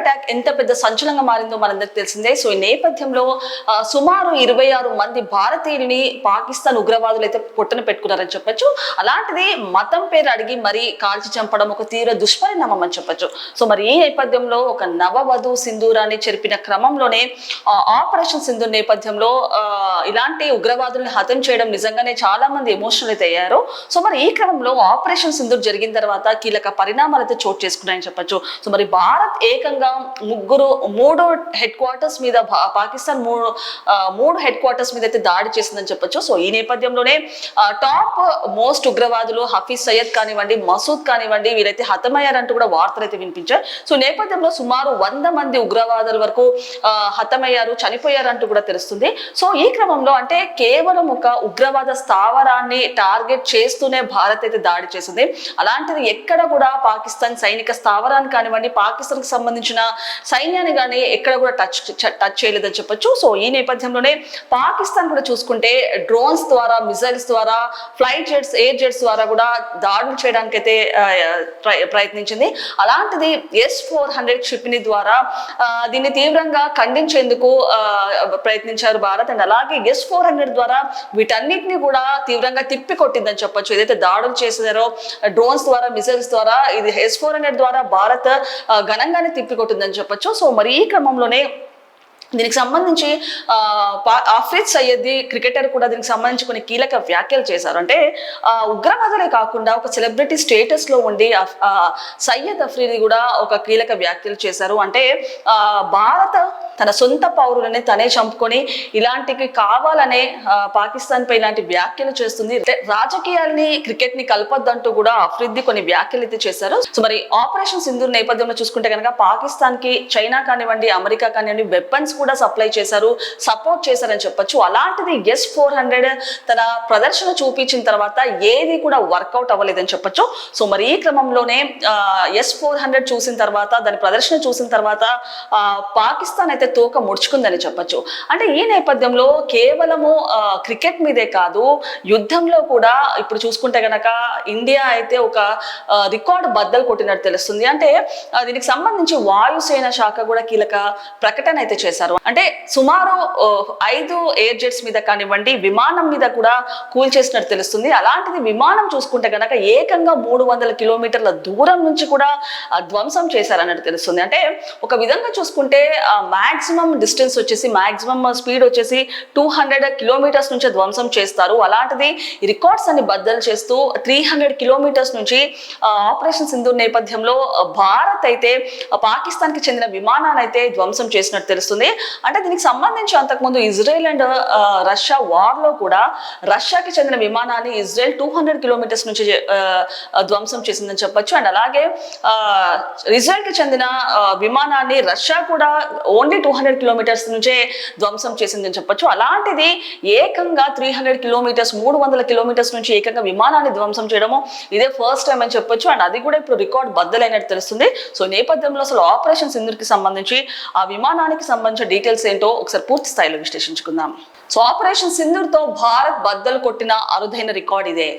Attack ఎంత పెద్ద సంచలనంగా మారిందో మనందరికి తెలిసిందే. సో ఈ నేపథ్యంలో సుమారు ఇరవై ఆరు మంది భారతీయుల్ని పాకిస్తాన్ ఉగ్రవాదులు అయితే పొట్టన పెట్టుకున్నారని చెప్పొచ్చు. అలాంటిది మతం పేరు అడిగి మరీ కాల్చి చంపడం ఒక తీవ్ర దుష్పరిణామం అని చెప్పొచ్చు. సో మరి ఈ నేపథ్యంలో ఒక నవవధు సింధూరాన్ని చెరిపిన క్రమంలోనే ఆపరేషన్ సింధూర్ నేపథ్యంలో ఇలాంటి ఉగ్రవాదుల్ని హతం చేయడం నిజంగానే చాలా మంది ఎమోషనల్ అయితే అయ్యారు. సో మరి ఈ క్రమంలో ఆపరేషన్ సింధూర్ జరిగిన తర్వాత కీలక పరిణామాలు అయితే చోటు చేసుకున్నాయని చెప్పొచ్చు. సో మరి భారత్ ఏకంగా ముగ్గురు మూడు హెడ్ క్వార్టర్స్ మీద పాకిస్తాన్ మూడు మూడు హెడ్ క్వార్టర్స్ మీద అయితే దాడి చేసిందని చెప్పొచ్చు. సో ఈ నేపథ్యంలోనే టాప్ మోస్ట్ ఉగ్రవాదులు హఫీజ్ సయ్యద్ కానివ్వండి మసూద్ కానివ్వండి వీరైతే హతమయ్యారంటూ కూడా వార్తలు అయితే వినిపించారు సో నేపథ్యంలో సుమారు వంద మంది ఉగ్రవాదుల వరకు హతమయ్యారు చనిపోయారంటూ కూడా తెలుస్తుంది. సో ఈ క్రమంలో అంటే కేవలం ఒక ఉగ్రవాద స్థావరాన్ని టార్గెట్ చేస్తూనే భారత్ అయితే దాడి చేసింది. అలాంటిది ఎక్కడ కూడా పాకిస్తాన్ సైనిక స్థావరాన్ని కానివ్వండి పాకిస్తాన్కి సైన్యాన్ని కానీ ఎక్కడ కూడా టచ్ టచ్ చేయలేదని చెప్పొచ్చు. సో ఈ నేపథ్యంలోనే పాకిస్తాన్ కూడా చూసుకుంటే డ్రోన్స్ ద్వారా మిసైల్స్ ద్వారా ఫ్లైట్ జెట్స్ ఎయిర్ జెట్స్ ద్వారా కూడా దాడులు చేయడానికి అయితే ప్రయత్నించింది. అలాంటిది ఎస్ ఫోర్ హండ్రెడ్ క్షిపణి ద్వారా దీన్ని తీవ్రంగా ఖండించేందుకు ప్రయత్నించారు భారత్. అండ్ అలాగే ఎస్ ఫోర్ హండ్రెడ్ ద్వారా వీటన్నిటిని కూడా తీవ్రంగా తిప్పి కొట్టిందని చెప్పొచ్చు. ఏదైతే దాడులు చేసారో డ్రోన్స్ ద్వారా మిసైల్స్ ద్వారా ఇది ఎస్ ఫోర్ హండ్రెడ్ ద్వారా భారత్ ఘనంగానే తిప్పి కొట్టిందని చెప్పొచ్చు. సో మరి ఈ క్రమంలోనే దీనికి సంబంధించి ఆఫ్రిజ్ పా- సయ్యద్ది క్రికెటర్ కూడా దీనికి సంబంధించి కొన్ని కీలక వ్యాఖ్యలు చేశారు. అంటే ఉగ్రవాదులే కాకుండా ఒక సెలబ్రిటీ స్టేటస్లో ఉండి సయ్యద్ అఫ్రీది కూడా ఒక కీలక వ్యాఖ్యలు చేశారు. అంటే భారత తన సొంత పౌరులని తనే చంపుకొని ఇలాంటివి కావాలనే పాకిస్తాన్ పై ఇలాంటి వ్యాఖ్యలు చేస్తుంది. అంటే రాజకీయాల్ని క్రికెట్ని కలపొద్దంటూ కూడా అఫ్రిద్ది కొన్ని వ్యాఖ్యలు అయితే చేశారు. సో మరి ఆపరేషన్ సింధు నేపథ్యంలో చూసుకుంటే కనుక పాకిస్తాన్కి చైనా కానివ్వండి అమెరికా కానివ్వండి వెపన్స్ కూడా సప్లై చేశారు సపోర్ట్ చేశారని చెప్పొచ్చు. అలాంటిది ఎస్ ఫోర్ హండ్రెడ్ తన ప్రదర్శన చూపించిన తర్వాత ఏది కూడా వర్కౌట్ అవ్వలేదని చెప్పొచ్చు. సో మరి ఈ క్రమంలోనే ఎస్ ఫోర్ హండ్రెడ్ చూసిన తర్వాత దాని ప్రదర్శన చూసిన తర్వాత పాకిస్తాన్ అయితే తోక ముడుచుకుందని చెప్పొచ్చు. అంటే ఈ నేపథ్యంలో కేవలము క్రికెట్ మీదే కాదు యుద్ధంలో కూడా ఇప్పుడు చూసుకుంటే గనక ఇండియా అయితే ఒక రికార్డ్ బద్దలు కొట్టినట్టు తెలుస్తుంది. అంటే దీనికి సంబంధించి వాయుసేన శాఖ కూడా కీలక ప్రకటన అయితే చేశారు. అంటే సుమారు ఐదు ఎయిర్ జెట్స్ మీద కానివ్వండి విమానం మీద కూడా కూల్చేసినట్టు తెలుస్తుంది. అలాంటిది విమానం చూసుకుంటే కనుక ఏకంగా మూడు వందల కిలోమీటర్ల దూరం నుంచి కూడా ధ్వంసం చేశారన్నట్టు తెలుస్తుంది. అంటే ఒక విధంగా చూసుకుంటే మాక్సిమం డిస్టెన్స్ వచ్చేసి మాక్సిమం స్పీడ్ వచ్చేసి టూ హండ్రెడ్ కిలోమీటర్స్ నుంచి ధ్వంసం చేస్తారు. అలాంటిది రికార్డ్స్ అన్ని బద్దలు చేస్తూ త్రీ హండ్రెడ్ కిలోమీటర్స్ నుంచి ఆపరేషన్ సింధు నేపథ్యంలో భారత్ అయితే పాకిస్తాన్కి చెందిన విమానాన్ని అయితే ధ్వంసం చేసినట్టు తెలుస్తుంది. అంటే దీనికి సంబంధించి అంతకుముందు ఇజ్రాయెల్ అండ్ రష్యా వార్లో కూడా రష్యాకి చెందిన విమానాన్ని ఇజ్రాయెల్ టూ హండ్రెడ్ కిలోమీటర్స్ నుంచి ధ్వంసం చేసిందని చెప్పొచ్చు. అండ్ అలాగే ఆ, ఇజ్రాయెల్కి చెందిన విమానాన్ని రష్యా కూడా ఓన్లీ టూ హండ్రెడ్ కిలోమీటర్స్ నుంచే ధ్వంసం చేసిందని చెప్పొచ్చు. అలాంటిది ఏకంగా త్రీ హండ్రెడ్ కిలోమీటర్స్ మూడు వందల కిలోమీటర్స్ నుంచి ఏకంగా విమానాన్ని ధ్వంసం చేయడము ఇదే ఫస్ట్ టైం అని చెప్పొచ్చు. అండ్ అది కూడా ఇప్పుడు రికార్డ్ బద్దలైనట్టు తెలుస్తుంది. సో నేపథ్యంలో అసలు ఆపరేషన్ సింధుకి సంబంధించి ఆ విమానానికి సంబంధించిన డీటెయిల్స్ ఏంటో ఒకసారి పూర్తి స్థాయిలో విశ్లేషించుకుందాం. సో ఆపరేషన్ సింధూర్తో భారత్ బద్దలు కొట్టిన అరుదైన రికార్డ్ ఇదే.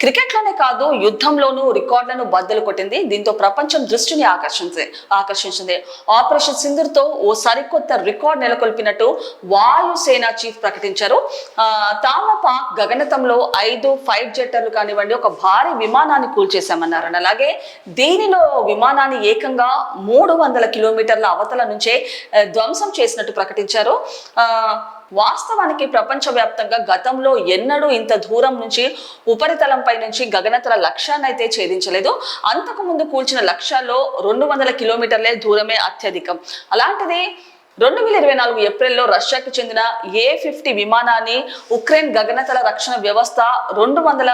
క్రికెట్లోనే కాదు యుద్ధంలోనూ రికార్డులను బద్దలు కొట్టింది. దీంతో ప్రపంచం దృష్టిని ఆకర్షించింది ఆకర్షించింది. ఆపరేషన్ సింధుర్తో ఓ సరికొత్త రికార్డ్ నెలకొల్పినట్టు వాయుసేన చీఫ్ ప్రకటించారు. ఆ, తాము పాక్ గగనతంలో ఐదు ఫైవ్ జెట్టర్లు కానివ్వండి ఒక భారీ విమానాన్ని కూల్చేశామన్నారు. అలాగే దీనిలో విమానాన్ని ఏకంగా మూడు వందల కిలోమీటర్ల అవతల నుంచే ధ్వంసం చేసినట్టు ప్రకటించారు. వాస్తవానికి ప్రపంచవ్యాప్తంగా గతంలో ఎన్నడూ ఇంత దూరం నుంచి ఉపరితలంపై నుంచి గగనతల లక్ష్యాన్ని అయితే ఛేదించలేదు. అంతకు ముందు కూల్చిన లక్ష్యాల్లో రెండు వందల కిలోమీటర్లే దూరమే అత్యధికం. అలాంటిది రెండు వేల ఇరవై నాలుగు ఏప్రిల్లో రష్యాకి చెందిన ఏ ఫిఫ్టీ విమానాన్ని ఉక్రెయిన్ గగనతల రక్షణ వ్యవస్థ రెండు వందల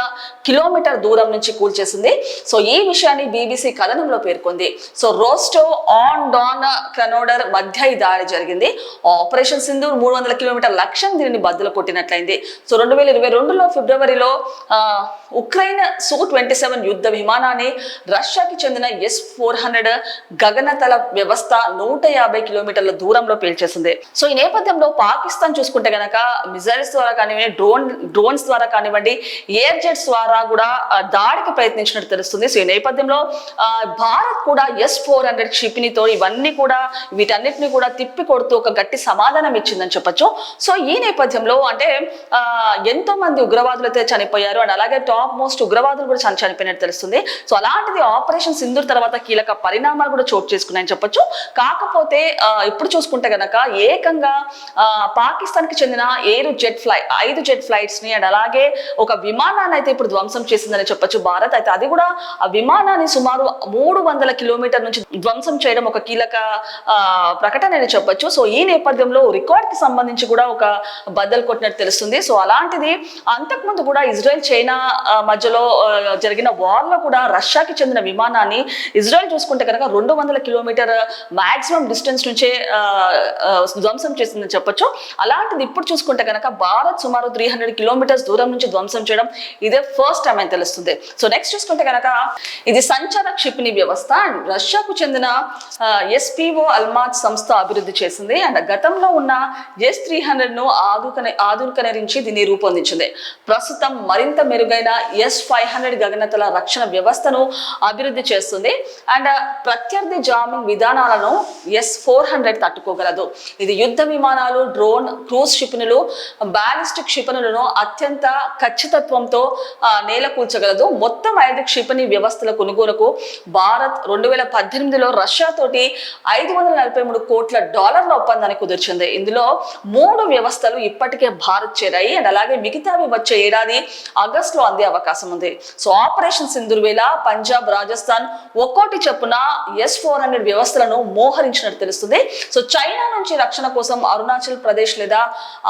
కిలోమీటర్ దూరం నుంచి కూల్చేసింది. సో ఈ విషయాన్ని బీబీసీ కథనంలో పేర్కొంది. So Rostov on Don Krasnodar మధ్య ఈ దాడి జరిగింది. ఆపరేషన్ సింధు మూడు వందల కిలోమీటర్ లక్ష్యం దీనిని బద్దలు కొట్టినట్లయింది. సో రెండు వేల ఇరవై రెండులో ఫిబ్రవరిలో ఉక్రెయిన్ సు ట్వంటీ సెవెన్ యుద్ధ విమానాన్ని రష్యాకి చెందిన ఎస్ ఫోర్ హండ్రెడ్ గగనతల వ్యవస్థ నూట యాభై కిలోమీటర్ల దూరం దూరంలో పేల్చేసింది. సో ఈ నేపథ్యంలో పాకిస్తాన్ చూసుకుంటే గనక మిజైల్స్ ద్వారా కానివ్వండి డ్రోన్ డ్రోన్స్ ద్వారా కానివ్వండి ఎయిర్ జెట్స్ ద్వారా కూడా దాడికి ప్రయత్నించినట్టు తెలుస్తుంది. సో ఈ నేపథ్యంలో భారత్ కూడా ఎస్ ఫోర్ హండ్రెడ్ క్షిపణితో ఇవన్నీ కూడా వీటన్నిటిని కూడా తిప్పి కొడుతూ ఒక గట్టి సమాధానం ఇచ్చిందని చెప్పొచ్చు. సో ఈ నేపథ్యంలో అంటే ఎంతో మంది ఉగ్రవాదులు అయితే చనిపోయారు అండ్ అలాగే టాప్ మోస్ట్ ఉగ్రవాదులు కూడా చని- చనిపోయినట్టు తెలుస్తుంది. సో అలాంటిది ఆపరేషన్ సింధూర్ తర్వాత కీలక పరిణామాలు కూడా చోటు చేసుకున్నాయని చెప్పొచ్చు. కాకపోతే ఇప్పుడు చూసుకుంటే గనక ఏకంగా పాకిస్తాన్కి చెందిన ఏరు జెట్ ఫ్లై ఐదు జెట్ ఫ్లైట్స్ని అండ్ అలాగే ఒక విమానాన్ని అయితే ఇప్పుడు ధ్వంసం చేసిందని చెప్పొచ్చు భారత్. అయితే అది కూడా ఆ విమానాన్ని సుమారు మూడు వందల కిలోమీటర్ నుంచి ధ్వంసం చేయడం ఒక కీలక ప్రకటన అని చెప్పొచ్చు. సో ఈ నేపథ్యంలో రికార్డ్కి సంబంధించి కూడా ఒక బద్దలు కొట్టినట్టు తెలుస్తుంది. సో అలాంటిది అంతకుముందు కూడా ఇజ్రాయెల్ చైనా మధ్యలో జరిగిన వార్లో కూడా రష్యాకి చెందిన విమానాన్ని ఇజ్రాయెల్ చూసుకుంటే కనుక రెండు వందల కిలోమీటర్ మాక్సిమం డిస్టెన్స్ నుంచే ధ్వంసం చేసిందని చెప్పొచ్చు. అలాంటిది ఇప్పుడు చూసుకుంటే కనుక భారత్ సుమారు త్రీ హండ్రెడ్ కిలోమీటర్స్ దూరం నుంచి ధ్వంసం చేయడం ఇదే ఫస్ట్ టైం అని తెలుస్తుంది. సో నెక్స్ట్ చూసుకుంటే కనుక ఇది సంచార క్షిపణి వ్యవస్థ అండ్ రష్యాకు చెందిన ఎస్పిఓ అల్మాజ్ సంస్థ అభివృద్ధి చేసింది. అండ్ గతంలో ఉన్న ఎస్ త్రీ హండ్రెడ్ను ఆధునికరించి దీన్ని రూపొందించింది. ప్రస్తుతం మరింత మెరుగైన ఎస్ ఫైవ్ హండ్రెడ్ గగనతల రక్షణ వ్యవస్థను అభివృద్ధి చేస్తుంది. అండ్ ప్రత్యర్థి జామింగ్ విధానాలను ఎస్ ఫోర్ హండ్రెడ్ తట్టుకోగలదు ఇది యుద్ధ విమానాలు డ్రోన్ క్రూజ్ క్షిపణులు బ్యాలిస్టిక్ క్షిపణులను అత్యంత ఖచ్చితత్వంతో నేలకూల్చగలదు. మొత్తం ఐదు క్షిపణి వ్యవస్థల కొనుగోలుకు భారత్ రెండు వేల పద్దెనిమిదిలో రష్యా తోటి ఐదు వందల నలభై మూడు కోట్ల డాలర్ల ఒప్పందాన్ని కుదిర్చింది. ఇందులో మూడు వ్యవస్థలు ఇప్పటికే భారత్ చేరాయి. అండ్ అలాగే మిగతావి వచ్చే ఏడాది ఆగస్టులో అందే అవకాశం ఉంది. సో ఆపరేషన్ సింధుర్వేల పంజాబ్ రాజస్థాన్ ఒక్కోటి చొప్పున ఎస్ ఫోర్ హండ్రెడ్ వ్యవస్థలను మోహరించినట్టు తెలుస్తుంది. సో చైనా నుంచి రక్షణ కోసం అరుణాచల్ ప్రదేశ్ లేదా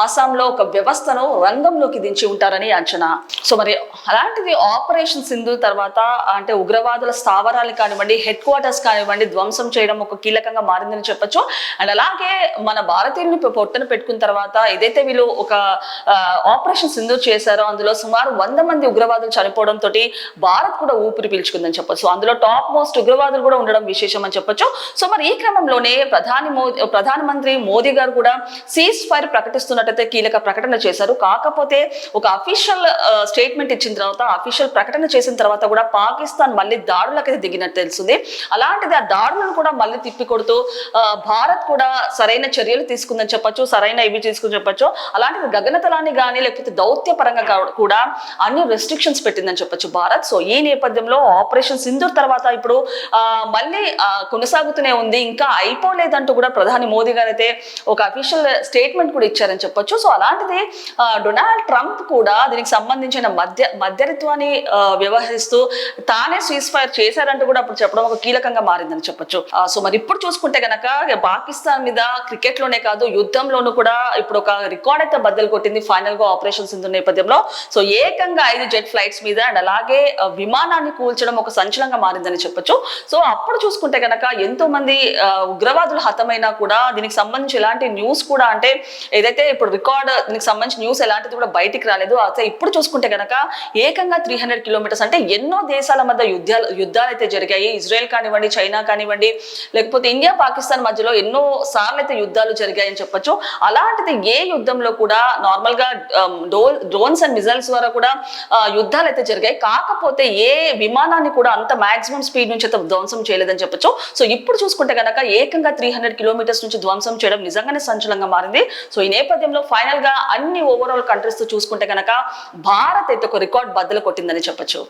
ఆసాంలో ఒక వ్యవస్థను రంగంలోకి దించి ఉంటారని అంచనా. సో మరి అలాంటిది ఆపరేషన్ సింధు తర్వాత అంటే ఉగ్రవాదుల స్థావరాలు కానివ్వండి హెడ్ క్వార్టర్స్ కానివ్వండి ధ్వంసం చేయడం ఒక కీలకంగా మారిందని చెప్పొచ్చు. అండ్ అలాగే మన భారతీయుల్ని పొట్టను పెట్టుకున్న తర్వాత ఏదైతే వీళ్ళు ఒక ఆపరేషన్ సింధు చేశారో అందులో సుమారు వంద మంది ఉగ్రవాదులు చనిపోవడం తోటి భారత్ కూడా ఊపిరి పీల్చుకుందని చెప్పొచ్చు. అందులో టాప్ మోస్ట్ ఉగ్రవాదులు కూడా ఉండడం విశేషం అని చెప్పొచ్చు. సో మరి ఈ క్రమంలోనే ప్రధాని మోదీ ప్రధానమంత్రి మోదీ గారు కూడా సీజ్ ఫైర్ ప్రకటిస్తున్నట్టయితే కీలక ప్రకటన చేశారు. కాకపోతే ఒక అఫీషియల్ స్టేట్మెంట్ ఇచ్చిన తర్వాత అఫీషియల్ ప్రకటన చేసిన తర్వాత కూడా పాకిస్తాన్ మళ్ళీ దాడులకైతే దిగినట్టు తెలుస్తుంది అలాంటిది ఆ దాడులను కూడా మళ్ళీ తిప్పికొడుతూ భారత్ కూడా సరైన చర్యలు తీసుకుందని చెప్పొచ్చు సరైన ఇవి తీసుకుని చెప్పొచ్చు. అలాంటిది గగనతలాన్ని కానీ లేకపోతే దౌత్య పరంగా కూడా అన్ని రెస్ట్రిక్షన్స్ పెట్టిందని చెప్పొచ్చు భారత్. సో ఈ నేపథ్యంలో ఆపరేషన్ సింధూర్ తర్వాత ఇప్పుడు మళ్ళీ కొనసాగుతూనే ఉంది. ఇంకా అయిపోలేదంటూ కూడా ప్రధాని మోదీ గారు అయితే ఒక అఫీషియల్ స్టేట్మెంట్ కూడా ఇచ్చారని చెప్పొచ్చు. సో అలాంటిది డొనాల్డ్ ట్రంప్ కూడా దీనికి సంబంధించిన మధ్య మధ్యరిత్వాన్ని వ్యవహరిస్తూ తానే సీజ్ ఫైర్ చేశారంటూ కూడా అప్పుడు చెప్పడం ఒక కీలకంగా మారిందని చెప్పొచ్చు. సో మరి ఇప్పుడు చూసుకుంటే గనక పాకిస్తాన్ మీద క్రికెట్లోనే కాదు యుద్ధంలోనూ కూడా ఇప్పుడు ఒక రికార్డ్ అయితే బద్దలు కొట్టింది. ఫైనల్గా ఆపరేషన్ సింధు నేపథ్యంలో. సో ఏకంగా ఐదు జెట్ ఫ్లైట్స్ మీద అండ్ అలాగే విమానాన్ని కూల్చడం ఒక సంచలనంగా మారిందని చెప్పొచ్చు. సో అప్పుడు చూసుకుంటే గనక ఎంతో మంది ఉగ్రవాదులు హతమైనా కూడా దీనికి సంబంధించి ఎలాంటి న్యూస్ కూడా అంటే ఏదైతే ఇప్పుడు రికార్డ్ దీనికి సంబంధించి న్యూస్ ఎలాంటిది కూడా బయటికి రాలేదు. అయితే ఇప్పుడు చూసుకుంటే గనక ఏకంగా త్రీ హండ్రెడ్ కిలోమీటర్స్ అంటే ఎన్నో దేశాల మధ్య యుద్ధాలు యుద్ధాలు అయితే జరిగాయి. ఇజ్రాయెల్ కానివ్వండి చైనా కానివ్వండి లేకపోతే ఇండియా పాకిస్తాన్ మధ్యలో ఎన్నో సార్లు అయితే యుద్ధాలు జరిగాయని చెప్పొచ్చు. అలాంటిది ఏ యుద్ధంలో కూడా నార్మల్గా డ్రోన్స్ అండ్ మిజైల్స్ ద్వారా కూడా యుద్ధాలు అయితే జరిగాయి. కాకపోతే ఏ విమానాన్ని కూడా అంత మాక్సిమం స్పీడ్ నుంచి అయితే ధ్వంసం చేయలేదని చెప్పొచ్చు. సో ఇప్పుడు చూసుకుంటే కనుక ఏకంగా త్రీ హండ్రెడ్ కిలోమీటర్స్ నుంచి ధ్వంసం చేయడం నిజంగానే సంచలనంగా మారింది. సో ఈ నేపథ్యంలో ఫైనల్గా అన్ని ఓవరాల్ కంట్రీస్తో చూసుకుంటే కనుక భారత్ అయితే ఒక రికార్డ్ బద్దలు కొట్టిందని చెప్పొచ్చు.